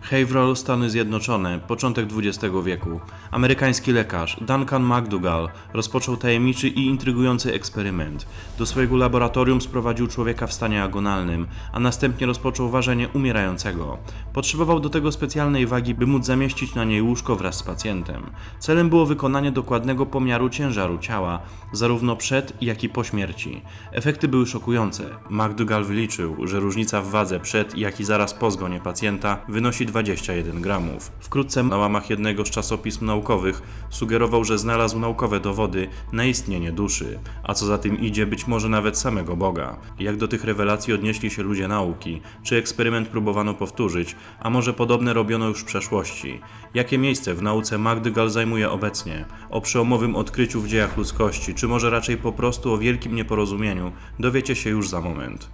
Haverhill, Stany Zjednoczone, początek XX wieku. Amerykański lekarz Duncan McDougall rozpoczął tajemniczy i intrygujący eksperyment. Do swojego laboratorium sprowadził człowieka w stanie agonalnym, a następnie rozpoczął ważenie umierającego. Potrzebował do tego specjalnej wagi, by móc zamieścić na niej łóżko wraz z pacjentem. Celem było wykonanie dokładnego pomiaru ciężaru ciała, zarówno przed, jak i po śmierci. Efekty były szokujące. McDougall wyliczył, że różnica w wadze przed, jak i zaraz po zgonie pacjenta wynosi 21 gramów. Wkrótce na łamach jednego z czasopism naukowych sugerował, że znalazł naukowe dowody na istnienie duszy, a co za tym idzie, być może nawet samego Boga. Jak do tych rewelacji odnieśli się ludzie nauki? Czy eksperyment próbowano powtórzyć, a może podobne robiono już w przeszłości? Jakie miejsce w nauce McDougall zajmuje obecnie? O przełomowym odkryciu w dziejach ludzkości, czy może raczej po prostu o wielkim nieporozumieniu, dowiecie się już za moment.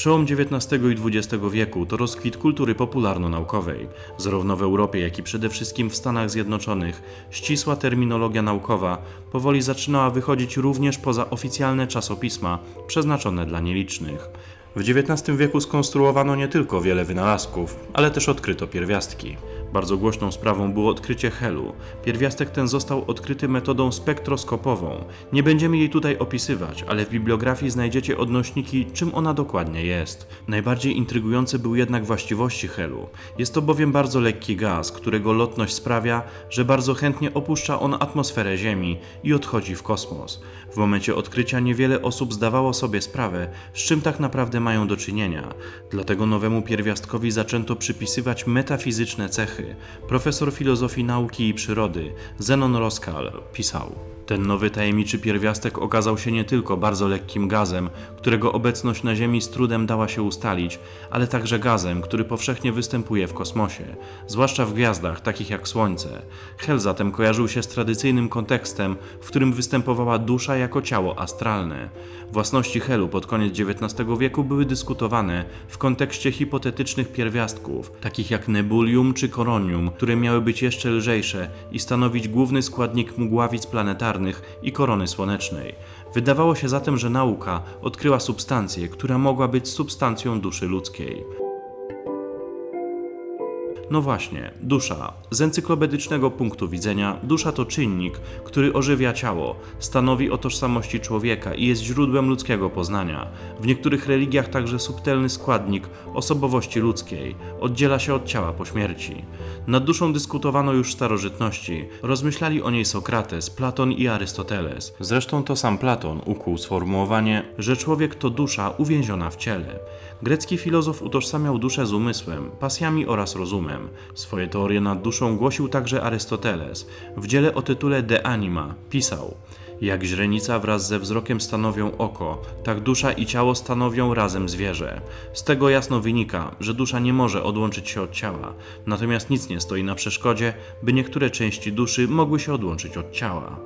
Przełom XIX i XX wieku to rozkwit kultury popularno-naukowej. Zarówno w Europie, jak i przede wszystkim w Stanach Zjednoczonych ścisła terminologia naukowa powoli zaczynała wychodzić również poza oficjalne czasopisma przeznaczone dla nielicznych. W XIX wieku skonstruowano nie tylko wiele wynalazków, ale też odkryto pierwiastki. Bardzo głośną sprawą było odkrycie helu. Pierwiastek ten został odkryty metodą spektroskopową. Nie będziemy jej tutaj opisywać, ale w bibliografii znajdziecie odnośniki, czym ona dokładnie jest. Najbardziej intrygujące były jednak właściwości helu. Jest to bowiem bardzo lekki gaz, którego lotność sprawia, że bardzo chętnie opuszcza on atmosferę Ziemi i odchodzi w kosmos. W momencie odkrycia niewiele osób zdawało sobie sprawę, z czym tak naprawdę mają do czynienia. Dlatego nowemu pierwiastkowi zaczęto przypisywać metafizyczne cechy. Profesor filozofii nauki i przyrody Zenon Roskal pisał. Ten nowy tajemniczy pierwiastek okazał się nie tylko bardzo lekkim gazem, którego obecność na Ziemi z trudem dała się ustalić, ale także gazem, który powszechnie występuje w kosmosie, zwłaszcza w gwiazdach takich jak Słońce. Hel zatem kojarzył się z tradycyjnym kontekstem, w którym występowała dusza jako ciało astralne. Własności Helu pod koniec XIX wieku były dyskutowane w kontekście hipotetycznych pierwiastków, takich jak nebulium czy koronium, które miały być jeszcze lżejsze i stanowić główny składnik mgławic planetarnych i korony słonecznej. Wydawało się zatem, że nauka odkryła substancję, która mogła być substancją duszy ludzkiej. No właśnie, dusza. Z encyklopedycznego punktu widzenia, dusza to czynnik, który ożywia ciało, stanowi o tożsamości człowieka i jest źródłem ludzkiego poznania. W niektórych religiach także subtelny składnik osobowości ludzkiej, oddziela się od ciała po śmierci. Nad duszą dyskutowano już w starożytności, rozmyślali o niej Sokrates, Platon i Arystoteles. Zresztą to sam Platon ukuł sformułowanie, że człowiek to dusza uwięziona w ciele. Grecki filozof utożsamiał duszę z umysłem, pasjami oraz rozumem. Swoje teorie nad duszą głosił także Arystoteles. W dziele o tytule De Anima pisał: Jak źrenica wraz ze wzrokiem stanowią oko, tak dusza i ciało stanowią razem zwierzę. Z tego jasno wynika, że dusza nie może odłączyć się od ciała, natomiast nic nie stoi na przeszkodzie, by niektóre części duszy mogły się odłączyć od ciała.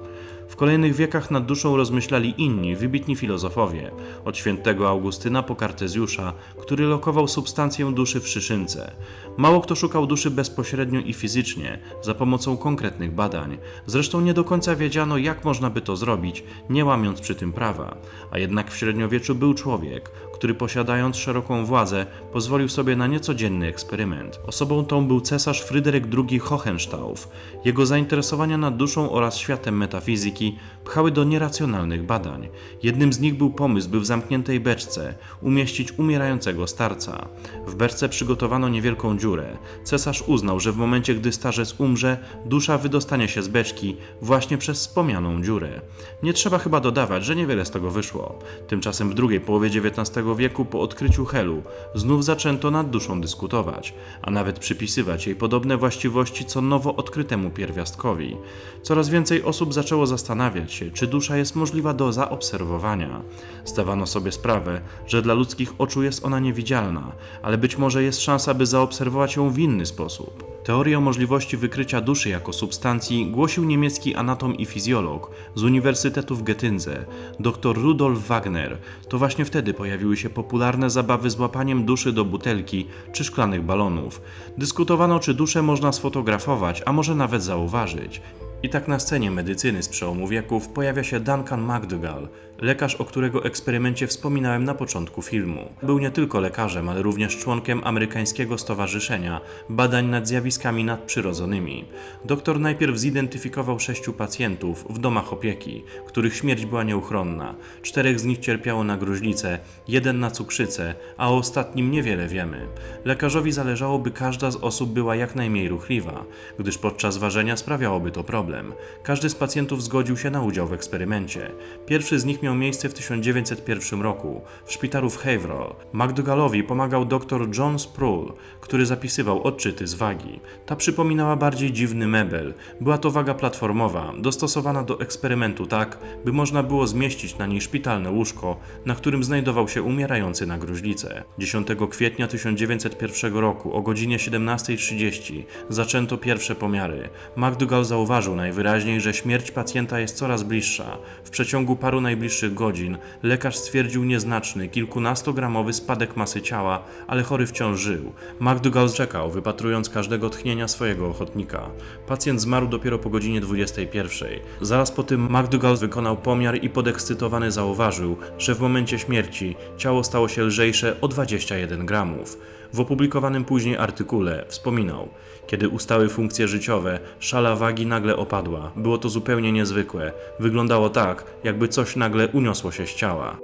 W kolejnych wiekach nad duszą rozmyślali inni, wybitni filozofowie, od świętego Augustyna po Kartezjusza, który lokował substancję duszy w szyszynce. Mało kto szukał duszy bezpośrednio i fizycznie, za pomocą konkretnych badań. Zresztą nie do końca wiedziano, jak można by to zrobić, nie łamiąc przy tym prawa. A jednak w średniowieczu był człowiek, który posiadając szeroką władzę, pozwolił sobie na niecodzienny eksperyment. Osobą tą był cesarz Fryderyk II Hohenstauf. Jego zainteresowania nad duszą oraz światem metafizyki pchały do nieracjonalnych badań. Jednym z nich był pomysł, by w zamkniętej beczce umieścić umierającego starca. W beczce przygotowano niewielką dziurę. Cesarz uznał, że w momencie, gdy starzec umrze, dusza wydostanie się z beczki właśnie przez wspomnianą dziurę. Nie trzeba chyba dodawać, że niewiele z tego wyszło. Tymczasem w drugiej połowie XIX wieku po odkryciu helu znów zaczęto nad duszą dyskutować, a nawet przypisywać jej podobne właściwości co nowo odkrytemu pierwiastkowi. Coraz więcej osób zaczęło zastanawiać się, czy dusza jest możliwa do zaobserwowania. Zdawano sobie sprawę, że dla ludzkich oczu jest ona niewidzialna, ale być może jest szansa, by zaobserwować ją w inny sposób. Teorię możliwości wykrycia duszy jako substancji głosił niemiecki anatom i fizjolog z Uniwersytetu w Getyndze, dr Rudolf Wagner. To właśnie wtedy pojawiły się popularne zabawy z łapaniem duszy do butelki czy szklanych balonów. Dyskutowano, czy duszę można sfotografować, a może nawet zauważyć. I tak na scenie medycyny z przełomu wieków pojawia się Duncan McDougall, lekarz, o którego eksperymencie wspominałem na początku filmu. Był nie tylko lekarzem, ale również członkiem amerykańskiego stowarzyszenia badań nad zjawiskami nadprzyrodzonymi. Doktor najpierw zidentyfikował sześciu pacjentów w domach opieki, których śmierć była nieuchronna. Czterech z nich cierpiało na gruźlicę, jeden na cukrzycę, a o ostatnim niewiele wiemy. Lekarzowi zależało, by każda z osób była jak najmniej ruchliwa, gdyż podczas ważenia sprawiałoby to problem. Każdy z pacjentów zgodził się na udział w eksperymencie. Pierwszy z nich miał miejsce w 1901 roku w szpitalu w Haverhill. McDougalowi pomagał dr John Sproul, który zapisywał odczyty z wagi. Ta przypominała bardziej dziwny mebel. Była to waga platformowa, dostosowana do eksperymentu tak, by można było zmieścić na niej szpitalne łóżko, na którym znajdował się umierający na gruźlicę. 10 kwietnia 1901 roku o godzinie 17.30 zaczęto pierwsze pomiary. McDougall zauważył najwyraźniej, że śmierć pacjenta jest coraz bliższa. W przeciągu paru najbliższych godzin lekarz stwierdził nieznaczny, kilkunastogramowy spadek masy ciała, ale chory wciąż żył. McDougall czekał, wypatrując każdego tchnienia swojego ochotnika. Pacjent zmarł dopiero po godzinie 21. Zaraz po tym McDougall wykonał pomiar i podekscytowany zauważył, że w momencie śmierci ciało stało się lżejsze o 21 gramów. W opublikowanym później artykule wspominał: Kiedy ustały funkcje życiowe, szala wagi nagle opadła. Było to zupełnie niezwykłe. Wyglądało tak, jakby coś nagle uniosło się z ciała.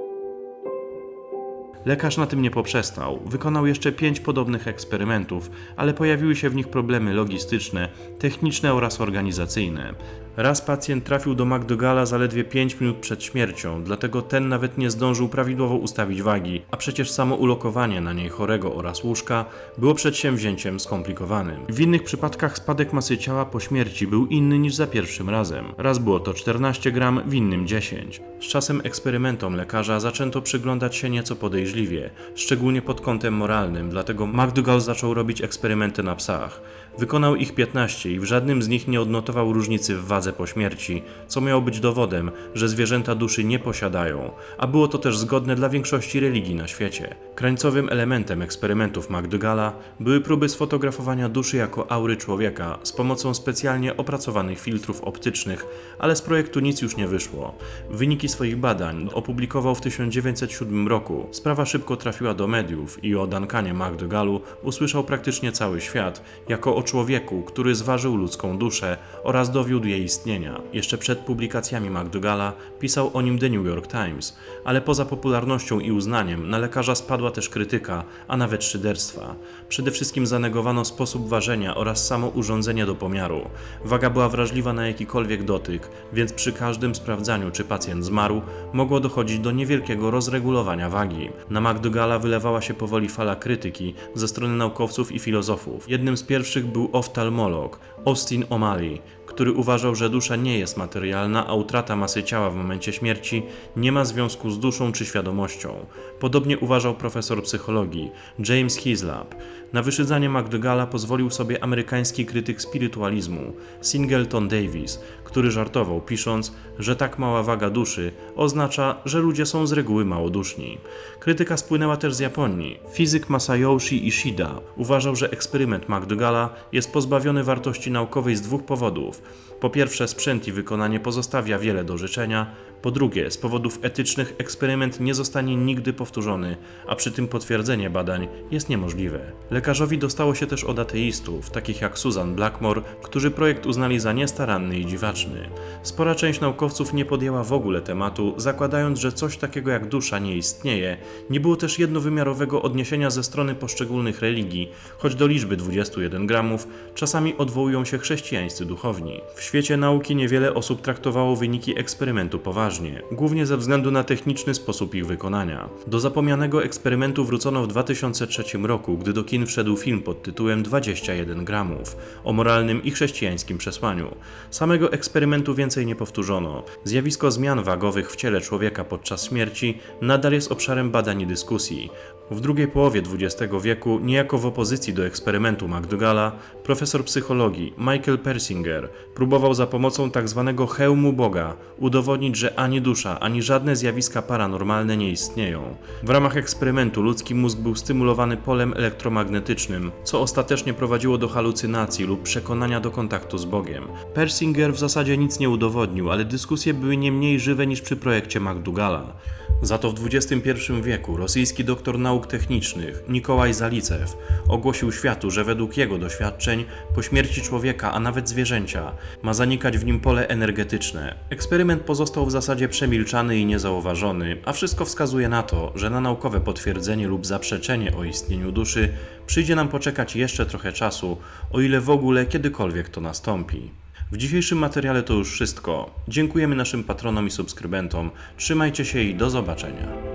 Lekarz na tym nie poprzestał. Wykonał jeszcze pięć podobnych eksperymentów, ale pojawiły się w nich problemy logistyczne, techniczne oraz organizacyjne. Raz pacjent trafił do McDougalla zaledwie 5 minut przed śmiercią, dlatego ten nawet nie zdążył prawidłowo ustawić wagi, a przecież samo ulokowanie na niej chorego oraz łóżka było przedsięwzięciem skomplikowanym. W innych przypadkach spadek masy ciała po śmierci był inny niż za pierwszym razem. Raz było to 14 gram, w innym 10. Z czasem eksperymentom lekarza zaczęto przyglądać się nieco podejrzliwie, szczególnie pod kątem moralnym, dlatego McDougall zaczął robić eksperymenty na psach. Wykonał ich 15 i w żadnym z nich nie odnotował różnicy w wadze po śmierci, co miało być dowodem, że zwierzęta duszy nie posiadają, a było to też zgodne dla większości religii na świecie. Krańcowym elementem eksperymentów McDougalla były próby sfotografowania duszy jako aury człowieka z pomocą specjalnie opracowanych filtrów optycznych, ale z projektu nic już nie wyszło. Wyniki swoich badań opublikował w 1907 roku. Sprawa szybko trafiła do mediów i o Duncanie McDougallu usłyszał praktycznie cały świat, jako o człowieku, który zważył ludzką duszę oraz dowiódł jej istnienia. Jeszcze przed publikacjami McDougalla pisał o nim The New York Times, ale poza popularnością i uznaniem na lekarza spadła też krytyka, a nawet szyderstwa. Przede wszystkim zanegowano sposób ważenia oraz samo urządzenie do pomiaru. Waga była wrażliwa na jakikolwiek dotyk, więc przy każdym sprawdzaniu, czy pacjent zmarł, mogło dochodzić do niewielkiego rozregulowania wagi. Na McDougalla wylewała się powoli fala krytyki ze strony naukowców i filozofów. Jednym z pierwszych był oftalmolog Austin O'Malley, który uważał, że dusza nie jest materialna, a utrata masy ciała w momencie śmierci nie ma związku z duszą czy świadomością. Podobnie uważał profesor psychologii James Hislop. Na wyszydzanie McDougalla pozwolił sobie amerykański krytyk spirytualizmu Singleton Davis, który żartował, pisząc, że tak mała waga duszy oznacza, że ludzie są z reguły małoduszni. Krytyka spłynęła też z Japonii. Fizyk Masayoshi Ishida uważał, że eksperyment McDougalla jest pozbawiony wartości naukowej z dwóch powodów. Po pierwsze, sprzęt i wykonanie pozostawia wiele do życzenia. Po drugie, z powodów etycznych eksperyment nie zostanie nigdy powtórzony, a przy tym potwierdzenie badań jest niemożliwe. Lekarzowi dostało się też od ateistów, takich jak Susan Blackmore, którzy projekt uznali za niestaranny i dziwaczny. Spora część naukowców nie podjęła w ogóle tematu, zakładając, że coś takiego jak dusza nie istnieje. Nie było też jednowymiarowego odniesienia ze strony poszczególnych religii, choć do liczby 21 gramów czasami odwołują się chrześcijańscy duchowni. W świecie nauki niewiele osób traktowało wyniki eksperymentu poważnie, głównie ze względu na techniczny sposób ich wykonania. Do zapomnianego eksperymentu wrócono w 2003 roku, gdy do kin wszedł film pod tytułem 21 gramów o moralnym i chrześcijańskim przesłaniu. Samego eksperymentu więcej nie powtórzono. Zjawisko zmian wagowych w ciele człowieka podczas śmierci nadal jest obszarem badań i dyskusji. W drugiej połowie XX wieku, niejako w opozycji do eksperymentu McDougalla, profesor psychologii Michael Persinger próbował za pomocą tzw. hełmu Boga udowodnić, że ani dusza, ani żadne zjawiska paranormalne nie istnieją. W ramach eksperymentu ludzki mózg był stymulowany polem elektromagnetycznym, co ostatecznie prowadziło do halucynacji lub przekonania do kontaktu z Bogiem. Persinger w zasadzie nic nie udowodnił, ale dyskusje były nie mniej żywe niż przy projekcie McDougalla. Za to w XXI wieku rosyjski doktor nauk technicznych Nikołaj Zalicew ogłosił światu, że według jego doświadczeń po śmierci człowieka, a nawet zwierzęcia, ma zanikać w nim pole energetyczne. Eksperyment pozostał w zasadzie przemilczany i niezauważony, a wszystko wskazuje na to, że na naukowe potwierdzenie lub zaprzeczenie o istnieniu duszy przyjdzie nam poczekać jeszcze trochę czasu, o ile w ogóle kiedykolwiek to nastąpi. W dzisiejszym materiale to już wszystko. Dziękujemy naszym patronom i subskrybentom. Trzymajcie się i do zobaczenia.